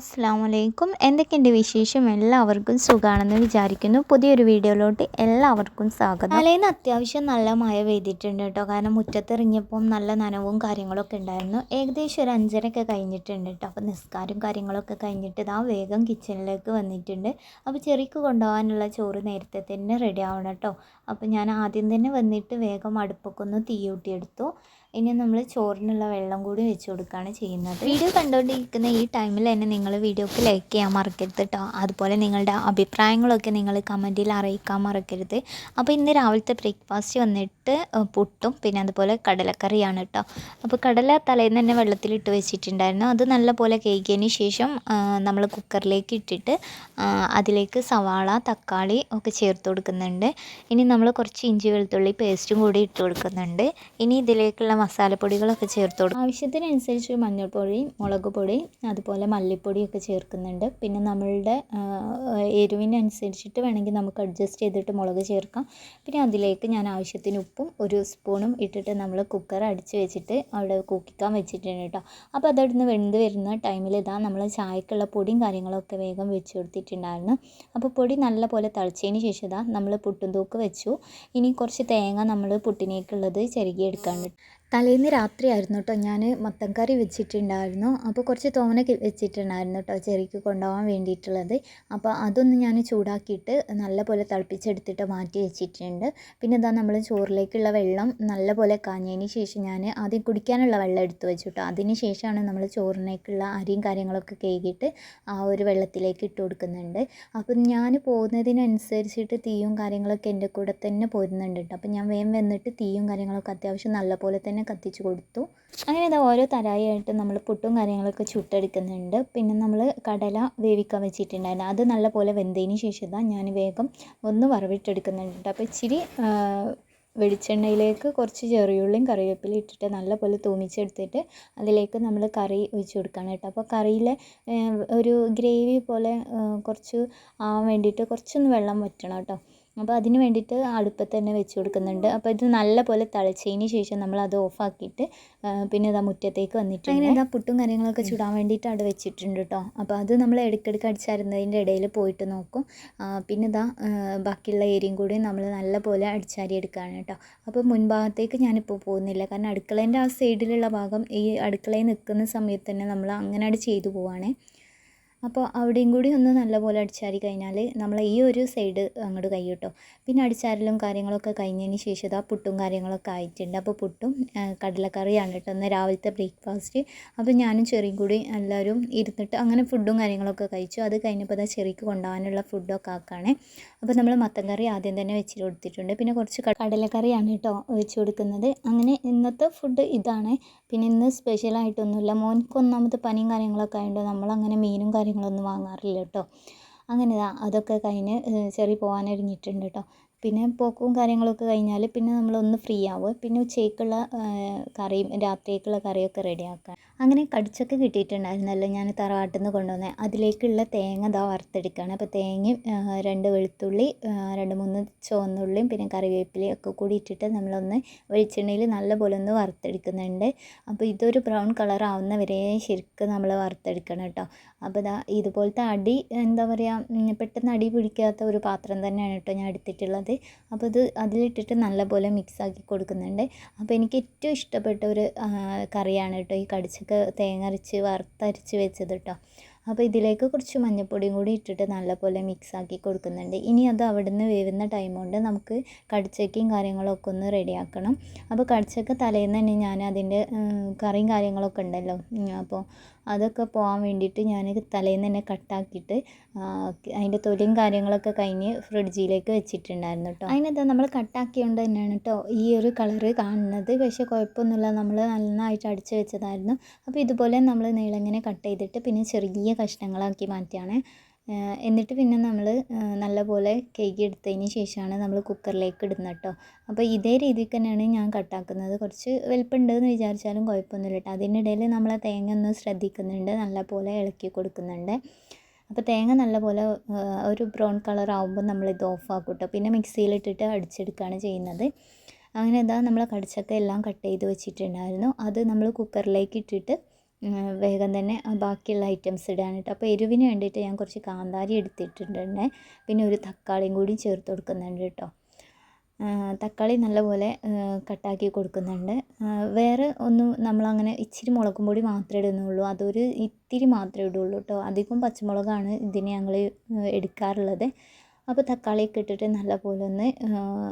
അസ്സാം വലൈക്കും എന്തൊക്കെയുണ്ട് വിശേഷം? എല്ലാവർക്കും സുഖമാണെന്ന് വിചാരിക്കുന്നു. പുതിയൊരു വീഡിയോയിലോട്ട് എല്ലാവർക്കും സ്വാഗതം. തലേന്ന് അത്യാവശ്യം നല്ല മഴ പെയ്തിട്ടുണ്ട് കേട്ടോ. കാരണം മുറ്റത്തിറങ്ങിയപ്പം നല്ല നനവും കാര്യങ്ങളൊക്കെ ഉണ്ടായിരുന്നു. ഏകദേശം ഒരു അഞ്ചരയൊക്കെ കഴിഞ്ഞിട്ടുണ്ട് കേട്ടോ. അപ്പോൾ നിസ്കാരം കാര്യങ്ങളൊക്കെ കഴിഞ്ഞിട്ട് ഇതാ വേഗം കിച്ചണിലേക്ക് വന്നിട്ടുണ്ട്. അപ്പോൾ ചെറിക്ക് കൊണ്ടുപോകാനുള്ള ചോറ് നേരത്തെ തന്നെ റെഡി ആവണം കേട്ടോ. അപ്പോൾ ഞാൻ ആദ്യം തന്നെ വന്നിട്ട് വേഗം അടുപ്പൊക്കെ ഒന്ന് തീയൂട്ടിയെടുത്തു ഇനി നമ്മൾ ചോറിനുള്ള വെള്ളം കൂടി വെച്ച് കൊടുക്കുകയാണ് ചെയ്യുന്നത്. വീഡിയോ കണ്ടുകൊണ്ടിരിക്കുന്ന ഈ ടൈമിൽ തന്നെ നിങ്ങൾ വീഡിയോക്ക് ലൈക്ക് ചെയ്യാൻ മറക്കരുത് കേട്ടോ അതുപോലെ നിങ്ങളുടെ അഭിപ്രായങ്ങളൊക്കെ നിങ്ങൾ കമന്റിൽ അറിയിക്കാൻ മറക്കരുത്. അപ്പോൾ ഇന്ന് രാവിലത്തെ ബ്രേക്ക്ഫാസ്റ്റ് വന്നിട്ട് പുട്ടും പിന്നെ അതുപോലെ കടലക്കറിയാണ് കേട്ടോ അപ്പോൾ കടല തലേന്ന് തന്നെ വെള്ളത്തിലിട്ട് വെച്ചിട്ടുണ്ടായിരുന്നു. അത് നല്ലപോലെ കേക്കിയതിന് ശേഷം നമ്മൾ കുക്കറിലേക്ക് ഇട്ടിട്ട് അതിലേക്ക് സവാള തക്കാളി ഒക്കെ ചേർത്ത് കൊടുക്കുന്നുണ്ട്. ഇനി നമ്മൾ കുറച്ച് ഇഞ്ചി വെളുത്തുള്ളി പേസ്റ്റും കൂടി ഇട്ട് കൊടുക്കുന്നുണ്ട്. ഇനി ഇതിലേക്കുള്ള മസാലപ്പൊടികളൊക്കെ ചേർത്ത് കൊടുക്കും ആവശ്യത്തിനനുസരിച്ച് മഞ്ഞൾപ്പൊടിയും മുളക് പൊടി അതുപോലെ മല്ലിപ്പൊടിയൊക്കെ ചേർക്കുന്നുണ്ട്. പിന്നെ നമ്മളുടെ എരിവിനനുസരിച്ചിട്ട് വേണമെങ്കിൽ നമുക്ക് അഡ്ജസ്റ്റ് ചെയ്തിട്ട് മുളക് ചേർക്കാം. പിന്നെ അതിലേക്ക് ഞാൻ ആവശ്യത്തിന് ഉപ്പും ഒരു സ്പൂണും ഇട്ടിട്ട് നമ്മൾ കുക്കർ അടിച്ച് വെച്ചിട്ട് അവിടെ കുക്കിക്കാൻ വെച്ചിട്ടുണ്ട് കേട്ടോ അപ്പോൾ അതവിടുന്ന് വെന്ത് വരുന്ന ടൈമിൽ ഇതാ നമ്മൾ ചായക്കുള്ള പൊടിയും കാര്യങ്ങളൊക്കെ വേഗം വെച്ച് കൊടുത്തിട്ടുണ്ടായിരുന്നു. അപ്പോൾ പൊടി നല്ല പോലെ തിളച്ചതിന് ശേഷം ഇതാ നമ്മൾ പുട്ടും തൂക്ക് വെച്ചു. ഇനി കുറച്ച് തേങ്ങ നമ്മൾ പുട്ടിനേക്കുള്ളത് ചെറുകി എടുക്കാണ്ട് തലേന്ന് രാത്രിയായിരുന്നു കേട്ടോ ഞാൻ മത്തൻ കറി വെച്ചിട്ടുണ്ടായിരുന്നു. അപ്പോൾ കുറച്ച് തോനെ വെച്ചിട്ടുണ്ടായിരുന്നു കേട്ടോ ചെറിക്ക് കൊണ്ടുപോകാൻ വേണ്ടിയിട്ടുള്ളത്. അപ്പോൾ അതൊന്ന് ഞാൻ ചൂടാക്കിയിട്ട് നല്ലപോലെ തിളപ്പിച്ചെടുത്തിട്ട് മാറ്റി വെച്ചിട്ടുണ്ട്. പിന്നെ ഇതാ നമ്മൾ ചോറിലേക്കുള്ള വെള്ളം നല്ലപോലെ കാഞ്ഞതിന് ശേഷം ഞാൻ ആദ്യം കുടിക്കാനുള്ള വെള്ളം എടുത്തു വെച്ചു കേട്ടോ അതിന് ശേഷമാണ് നമ്മൾ ചോറിനേക്കുള്ള അരിയും കാര്യങ്ങളൊക്കെ കേകിയിട്ട് ആ ഒരു വെള്ളത്തിലേക്ക് ഇട്ട് കൊടുക്കുന്നുണ്ട്. അപ്പം ഞാൻ പോകുന്നതിനനുസരിച്ചിട്ട് തീയും കാര്യങ്ങളൊക്കെ എന്റെ കൂടെ തന്നെ പോരുന്നുണ്ട് അപ്പം ഞാൻ വേം വന്നിട്ട് തീയും കാര്യങ്ങളൊക്കെ അത്യാവശ്യം നല്ലപോലെ തന്നെ തന്നെ കത്തിച്ച് കൊടുത്തു. അങ്ങനെ ഇത് ഓരോ തരായിട്ട് നമ്മൾ പുട്ടും കാര്യങ്ങളൊക്കെ ചുട്ടെടുക്കുന്നുണ്ട്. പിന്നെ നമ്മൾ കടല വേവിക്കാൻ വെച്ചിട്ടുണ്ടായിരുന്നു. അത് നല്ലപോലെ വെന്തതിന് ശേഷം ഇതാ ഞാൻ വേഗം ഒന്ന് വറവിട്ടെടുക്കുന്നുണ്ട്. അപ്പോൾ ഇച്ചിരി വെളിച്ചെണ്ണയിലേക്ക് കുറച്ച് ചെറിയുള്ളിയും കറിവേപ്പില ഇട്ടിട്ട് നല്ലപോലെ തൂമിച്ചെടുത്തിട്ട് അതിലേക്ക് നമ്മൾ കറി ഒഴിച്ച് കൊടുക്കണം കേട്ടോ. അപ്പോൾ കറിയിൽ ഒരു ഗ്രേവി പോലെ കുറച്ച് ആവാൻ വേണ്ടിയിട്ട് കുറച്ചൊന്ന് വെള്ളം വറ്റണം കേട്ടോ. അപ്പോൾ അതിന് വേണ്ടിയിട്ട് അടുപ്പത്ത് തന്നെ വെച്ച് കൊടുക്കുന്നുണ്ട്. അപ്പോൾ ഇത് നല്ലപോലെ തിളച്ചതിന് ശേഷം നമ്മൾ അത് ഓഫാക്കിയിട്ട് പിന്നെ ഇതാ മുറ്റത്തേക്ക് വന്നിട്ട് അങ്ങനെ ഇതാ പുട്ടും കാര്യങ്ങളൊക്കെ ചുടാൻ വേണ്ടിയിട്ട് അവിടെ വെച്ചിട്ടുണ്ട് കേട്ടോ അപ്പോൾ അത് നമ്മൾ ഇടയ്ക്കിടയ്ക്ക് അടിച്ചാരുന്നതിന്റെ ഇടയിൽ പോയിട്ട് നോക്കും. പിന്നെ ഇതാ ബാക്കിയുള്ള ഏരിയയും കൂടി നമ്മൾ നല്ലപോലെ അടിച്ചാരി എടുക്കുകയാണ് കേട്ടോ അപ്പോൾ മുൻഭാഗത്തേക്ക് ഞാനിപ്പോൾ പോകുന്നില്ല. കാരണം അടുക്കളേന്റെ ആ സൈഡിലുള്ള ഭാഗം ഈ അടുക്കളയിൽ നിൽക്കുന്ന സമയത്ത് തന്നെ നമ്മൾ അങ്ങനെ ചെയ്തു പോവുകയാണേ അപ്പോൾ അവിടെയും കൂടി ഒന്ന് നല്ലപോലെ അടിച്ചാരി കഴിഞ്ഞാൽ നമ്മൾ ഈ ഒരു സൈഡ് അങ്ങോട്ട് കൈ കിട്ടും പിന്നെ അടിച്ചാരലും കാര്യങ്ങളൊക്കെ കഴിഞ്ഞതിന് ശേഷം ആ പുട്ടും കാര്യങ്ങളൊക്കെ ആയിട്ടുണ്ട്. അപ്പോൾ പുട്ടും കടലക്കറിയാണ് കേട്ടോ ഒന്ന് രാവിലത്തെ ബ്രേക്ക്ഫാസ്റ്റ്. അപ്പോൾ ഞാനും ചെറിയും കൂടി എല്ലാവരും ഇരുന്നിട്ട് അങ്ങനെ ഫുഡും കാര്യങ്ങളൊക്കെ കഴിച്ചു. അത് കഴിഞ്ഞപ്പോൾ അതാ ചെറിക്ക് കൊണ്ടുപോകാനുള്ള ഫുഡൊക്കെ ആക്കുകയാണേ അപ്പോൾ നമ്മൾ മത്തൻ കറി ആദ്യം തന്നെ വെച്ച് കൊടുത്തിട്ടുണ്ട്. പിന്നെ കുറച്ച് കടലക്കറിയാണ് കേട്ടോ വെച്ച് കൊടുക്കുന്നത്. അങ്ങനെ ഇന്നത്തെ ഫുഡ് ഇതാണ്. പിന്നെ ഇന്ന് സ്പെഷ്യലായിട്ടൊന്നുമില്ല മോൻക്ക് ഒന്നാമത് പനിയും കാര്യങ്ങളൊക്കെ ആയതുകൊണ്ട് നമ്മളങ്ങനെ മീനും കാര്യങ്ങളൊന്നും വാങ്ങാറില്ല കേട്ടോ അങ്ങനെ അതൊക്കെ കഴിഞ്ഞ് ചെറിയ പോകാനൊരുങ്ങിയിട്ടുണ്ട് കേട്ടോ പിന്നെ പോക്കും കാര്യങ്ങളൊക്കെ കഴിഞ്ഞാൽ പിന്നെ നമ്മൾ ഒന്ന് ഫ്രീ ആവും പിന്നെ ഉച്ചയ്ക്കുള്ള കറിയും രാത്രിയേക്കുള്ള കറിയൊക്കെ റെഡിയാക്കാൻ അങ്ങനെ കടിച്ചൊക്കെ കിട്ടിയിട്ടുണ്ടായിരുന്നല്ലോ ഞാൻ തറവാട്ടിൽ നിന്ന് കൊണ്ടുവന്നത് അതിലേക്കുള്ള തേങ്ങ ഇതാ വറുത്തെടുക്കുകയാണ്. അപ്പോൾ തേങ്ങയും രണ്ട് വെളുത്തുള്ളി രണ്ട് മൂന്ന് ചുവന്നുള്ളിയും പിന്നെ കറിവേപ്പിലയും ഒക്കെ കൂടി ഇട്ടിട്ട് നമ്മളൊന്ന് വെളിച്ചെണ്ണയിൽ നല്ലപോലെ ഒന്ന് വറുത്തെടുക്കുന്നുണ്ട്. അപ്പോൾ ഇതൊരു ബ്രൗൺ കളർ ആവുന്ന ശരിക്കും നമ്മൾ വറുത്തെടുക്കണം കേട്ടോ. അപ്പോൾ ഇതാ ഇതുപോലത്തെ അടി എന്താ പറയുക പെട്ടെന്ന് അടി പിടിക്കാത്ത ഒരു പാത്രം തന്നെയാണ് കേട്ടോ ഞാൻ എടുത്തിട്ടുള്ളത്. അപ്പോൾ ഇത് അതിലിട്ടിട്ട് നല്ലപോലെ മിക്സാക്കി കൊടുക്കുന്നുണ്ട്. അപ്പോൾ എനിക്ക് ഏറ്റവും ഇഷ്ടപ്പെട്ട ഒരു കറിയാണ് കേട്ടോ ഈ കടിച്ചക്ക തേങ്ങ അരച്ച് വറുത്തരച്ച് വെച്ചത് കേട്ടോ. അപ്പോൾ ഇതിലേക്ക് കുറച്ച് മഞ്ഞൾപ്പൊടിയും കൂടി ഇട്ടിട്ട് നല്ലപോലെ മിക്സാക്കി കൊടുക്കുന്നുണ്ട്. ഇനി അത് അവിടുന്ന് വേവുന്ന ടൈം കൊണ്ട് നമുക്ക് കടിച്ചക്കയും കാര്യങ്ങളൊക്കെ ഒന്ന് റെഡിയാക്കണം അപ്പോൾ കടിച്ചക്ക തലേന്ന് തന്നെ ഞാൻ അതിന്റെ കറിയും കാര്യങ്ങളൊക്കെ ഉണ്ടല്ലോ. അപ്പോൾ അതൊക്കെ പോകാൻ വേണ്ടിയിട്ട് ഞാൻ തലേന്ന് തന്നെ കട്ടാക്കിയിട്ട് അതിന്റെ തൊലിയും കാര്യങ്ങളൊക്കെ കഴിഞ്ഞ് ഫ്രിഡ്ജിലേക്ക് വെച്ചിട്ടുണ്ടായിരുന്നു കേട്ടോ അതിനെന്താ നമ്മൾ കട്ടാക്കിയോണ്ട് തന്നെയാണ് കേട്ടോ ഈ ഒരു കളറ് കാണുന്നത്. പക്ഷേ കുഴപ്പമൊന്നുമില്ല. നമ്മൾ നന്നായിട്ട് അടിച്ച് വെച്ചതായിരുന്നു. അപ്പോൾ ഇതുപോലെ നമ്മൾ നീളങ്ങനെ കട്ട് ചെയ്തിട്ട് പിന്നെ ചെറിയ കഷ്ണങ്ങളാക്കി മാറ്റിയാണ്. എന്നിട്ട് പിന്നെ നമ്മൾ നല്ലപോലെ കഴുകി എടുത്തതിന് ശേഷമാണ് നമ്മൾ കുക്കറിലേക്ക് ഇടുന്നത് കേട്ടോ. അപ്പോൾ ഇതേ രീതിക്ക് തന്നെയാണ് ഞാൻ കട്ടാക്കുന്നത് കുറച്ച് വലിപ്പമുണ്ടെന്ന് വിചാരിച്ചാലും കുഴപ്പമൊന്നുമില്ല കേട്ടോ. അതിനിടയിൽ നമ്മൾ തേങ്ങ ഒന്ന് ശ്രദ്ധിക്കുന്നുണ്ട്. നല്ലപോലെ ഇളക്കി കൊടുക്കുന്നുണ്ട്. അപ്പോൾ തേങ്ങ നല്ലപോലെ ഒരു ബ്രൗൺ കളർ ആകുമ്പോൾ നമ്മളിത് ഓഫ് ആക്കും കേട്ടോ. പിന്നെ മിക്സിയിലിട്ടിട്ട് അടിച്ചെടുക്കുകയാണ് ചെയ്യുന്നത്. അങ്ങനെ ഇതാ നമ്മൾ കടിച്ചക്ക എല്ലാം കട്ട് ചെയ്ത് വെച്ചിട്ടുണ്ടായിരുന്നു. അത് നമ്മൾ കുക്കറിലേക്ക് ഇട്ടിട്ട് വേഗം തന്നെ ബാക്കിയുള്ള ഐറ്റംസ് ഇടാനായിട്ട് അപ്പോൾ എരിവിന് വേണ്ടിയിട്ട് ഞാൻ കുറച്ച് കാന്താരി എടുത്തിട്ടുണ്ട് പിന്നെ ഒരു തക്കാളിയും കൂടി ചേർത്ത് കൊടുക്കുന്നുണ്ട് കേട്ടോ. തക്കാളി നല്ലപോലെ കട്ടാക്കി കൊടുക്കുന്നുണ്ട്. വേറെ ഒന്നും നമ്മളങ്ങനെ ഇച്ചിരി മുളകും പൊടി മാത്രമേ ഇടുന്നുള്ളൂ. അതൊരു ഇത്തിരി മാത്രമേ ഇടുള്ളൂ കേട്ടോ. അധികം പച്ചമുളകാണ് ഇതിന് ഞങ്ങൾ എടുക്കാറുള്ളത്. അപ്പോൾ തക്കാളിയൊക്കെ ഇട്ടിട്ട് നല്ലപോലെ ഒന്ന്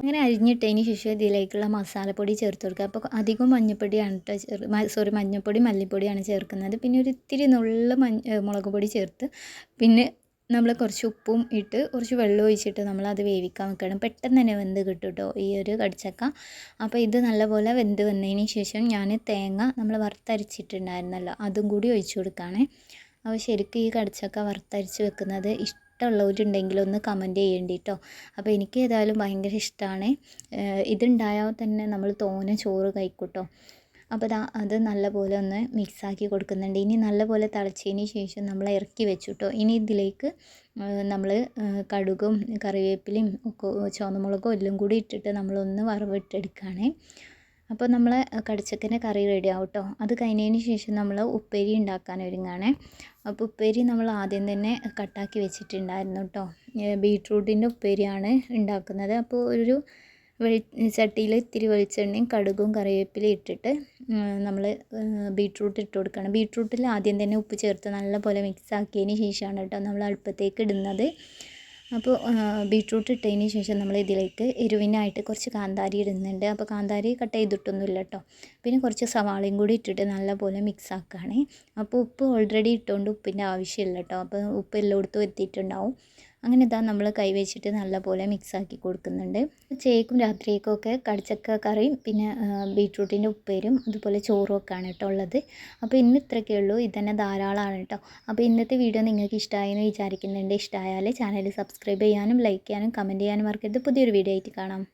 അങ്ങനെ അരിഞ്ഞിട്ടതിന് ശേഷം ഇതിലേക്കുള്ള മസാലപ്പൊടി ചേർത്ത് കൊടുക്കുക. അപ്പോൾ അധികം മഞ്ഞൾപ്പൊടിയാണ് കേട്ടോ സോറി മഞ്ഞൾപ്പൊടി മല്ലിപ്പൊടിയാണ് ചേർക്കുന്നത്. പിന്നെ ഒരു ഇത്തിരി നുള്ള മഞ്ഞ മുളക് പൊടി ചേർത്ത് പിന്നെ നമ്മൾ കുറച്ച് ഉപ്പും ഇട്ട് കുറച്ച് വെള്ളം ഒഴിച്ചിട്ട് നമ്മൾ അത് വേവിക്കാൻ വെക്കണം പെട്ടെന്ന് തന്നെ വെന്ത് കിട്ടും കേട്ടോ ഈ ഒരു കടിച്ചക്ക. അപ്പോൾ ഇത് നല്ലപോലെ വെന്ത് വന്നതിന് ശേഷം ഞാൻ തേങ്ങ നമ്മൾ വറുത്തരച്ചിട്ടുണ്ടായിരുന്നല്ലോ അതും കൂടി ഒഴിച്ചു കൊടുക്കുകയാണേ. അപ്പോൾ ശരിക്കും ഈ കടിച്ചക്ക വറുത്തരച്ച് വെക്കുന്നത് ഇഷ്ടമുള്ളവരുണ്ടെങ്കിൽ ഒന്ന് കമന്റ് ചെയ്യേണ്ടി കേട്ടോ അപ്പോൾ എനിക്ക് ഏതായാലും ഭയങ്കര ഇഷ്ടമാണ് ഇതുണ്ടായാൽ തന്നെ നമ്മൾ തോനെ ചോറ് കഴിക്കൂട്ടോ. അപ്പോൾ ദാ അത് നല്ലപോലെ ഒന്ന് മിക്സാക്കി കൊടുക്കുന്നുണ്ട്. ഇനി നല്ലപോലെ തിളച്ചതിന് ശേഷം നമ്മൾ ഇറക്കി വെച്ചു കേട്ടോ ഇനി ഇതിലേക്ക് നമ്മൾ കടുകും കറിവേപ്പിലയും ഒക്കെ ചുവന്നമുളകും എല്ലാം കൂടി ഇട്ടിട്ട് നമ്മളൊന്ന് വറവിട്ടെടുക്കുകയാണേ. അപ്പോൾ നമ്മൾ കടിച്ചക്കന്റെ കറി റെഡി ആവും കേട്ടോ അത് കഴിഞ്ഞതിന് ശേഷം നമ്മൾ ഉപ്പേരി ഉണ്ടാക്കാൻ ഒരുങ്ങാണ്. അപ്പോൾ ഉപ്പേരി നമ്മൾ ആദ്യം തന്നെ കട്ടാക്കി വെച്ചിട്ടുണ്ടായിരുന്നു കേട്ടോ ബീട്രൂട്ടിന്റെ ഉപ്പേരിയാണ് ഉണ്ടാക്കുന്നത്. അപ്പോൾ ഒരു വെളി ചട്ടിയിൽ ഇത്തിരി വെളിച്ചെണ്ണയും കടുകും കറിവേപ്പിലയും ഇട്ടിട്ട് നമ്മൾ ബീട്രൂട്ട് ഇട്ട് കൊടുക്കണം. ബീട്രൂട്ടിൽ ആദ്യം തന്നെ ഉപ്പ് ചേർത്ത് നല്ലപോലെ മിക്സ് ആക്കിയതിന് ശേഷമാണ് കേട്ടോ നമ്മൾ അടുപ്പത്തേക്ക് ഇടുന്നത്. അപ്പോൾ ബീട്രൂട്ട് ഇട്ടതിന് ശേഷം നമ്മൾ ഇതിലേക്ക് എരിവിനായിട്ട് കുറച്ച് കാന്താരി ഇടുന്നുണ്ട്. അപ്പോൾ കാന്താരി കട്ട് ചെയ്തിട്ടൊന്നുമില്ല കേട്ടോ. പിന്നെ കുറച്ച് സവാളയും കൂടി ഇട്ടിട്ട് നല്ലപോലെ മിക്സ് ആക്കുകയാണ്. അപ്പോൾ ഉപ്പ് ഓൾറെഡി ഇട്ടുകൊണ്ട് ഉപ്പിന്റെ ആവശ്യമില്ല കേട്ടോ. അപ്പോൾ ഉപ്പ് എല്ലായിടത്തും എത്തിയിട്ടുണ്ടാവും. അങ്ങനെ ഇതാ നമ്മൾ കൈവച്ചിട്ട് നല്ലപോലെ മിക്സാക്കി കൊടുക്കുന്നുണ്ട്. ഉച്ചയ്ക്കും രാത്രിയേക്കും ഒക്കെ കടിച്ചക്ക കറിയും പിന്നെ ബീട്രൂട്ടിന്റെ ഉപ്പേരും അതുപോലെ ചോറും ഒക്കെ ആണ് കേട്ടോ ഉള്ളത്. അപ്പോൾ ഇന്ന് ഇത്രയൊക്കെ ഉള്ളൂ. ഇതന്നെ ധാരാളമാണ് കേട്ടോ. അപ്പോൾ ഇന്നത്തെ വീഡിയോ നിങ്ങൾക്ക് ഇഷ്ടമായെന്ന് വിചാരിക്കുന്നുണ്ട്. ഇഷ്ടമായാൽ ചാനൽ സബ്സ്ക്രൈബ് ചെയ്യാനും ലൈക്ക് ചെയ്യാനും കമന്റ് ചെയ്യാനും മറക്കരുത്. പുതിയൊരു വീഡിയോ ആയിട്ട് കാണാം.